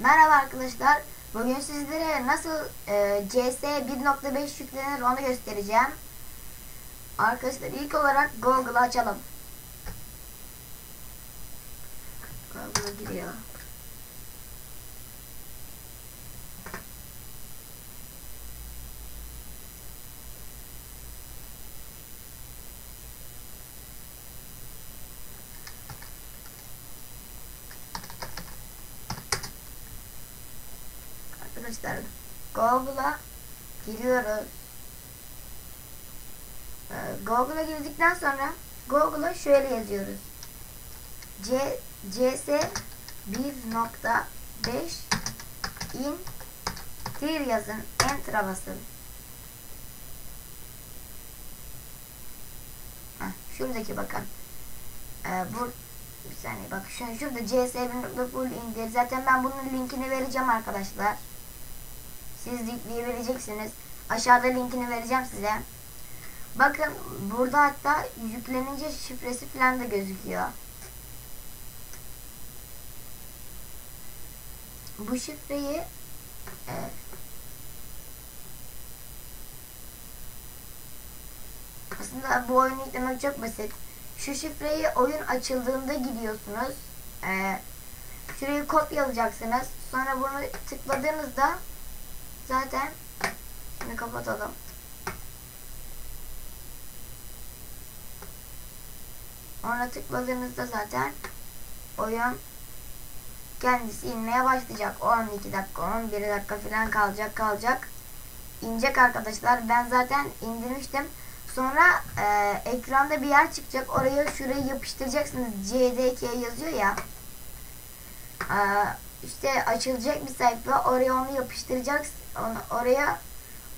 Merhaba arkadaşlar. Bugün sizlere nasıl e, CS 1.5 yüklenir onu göstereceğim. Arkadaşlar ilk olarak Google'ı açalım. Google'a giriyor. Arkadaşlar Google'a giriyoruz. Ee, Google'a girdikten sonra Google'a şöyle yazıyoruz. C CS 1.5 in dir yazın. Enter'a basın. Heh, şuradaki bakın. Ee, bu bir saniye bak şu, şurada CS 1.full indir. Zaten ben bunun linkini vereceğim arkadaşlar. Siz yükleyebileceksiniz. Aşağıda linkini vereceğim size. Bakın burada hatta yüklenince şifresi falan da gözüküyor. Bu şifreyi e, aslında bu oyunu yüklemek çok basit. Şu şifreyi oyun açıldığında gidiyorsunuz. E, şurayı kopyalayacaksınız. Sonra bunu tıkladığınızda zaten şimdi kapatalım. Ona tıkladığınızda zaten oyun kendisi inmeye başlayacak. 12 dakika, 11 dakika falan kalacak kalacak. İnecek arkadaşlar. Ben zaten indirmiştim. Sonra e, ekranda bir yer çıkacak. Oraya şurayı yapıştıracaksınız. CDK yazıyor ya. E, işte açılacak bir sayfa. Oraya onu yapıştıracaksınız. Onu, oraya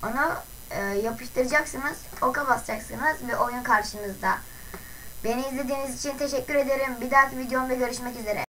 onu e, yapıştıracaksınız. Oka basacaksınız ve oyun karşınızda. Beni izlediğiniz için teşekkür ederim. Bir dahaki videomda görüşmek üzere.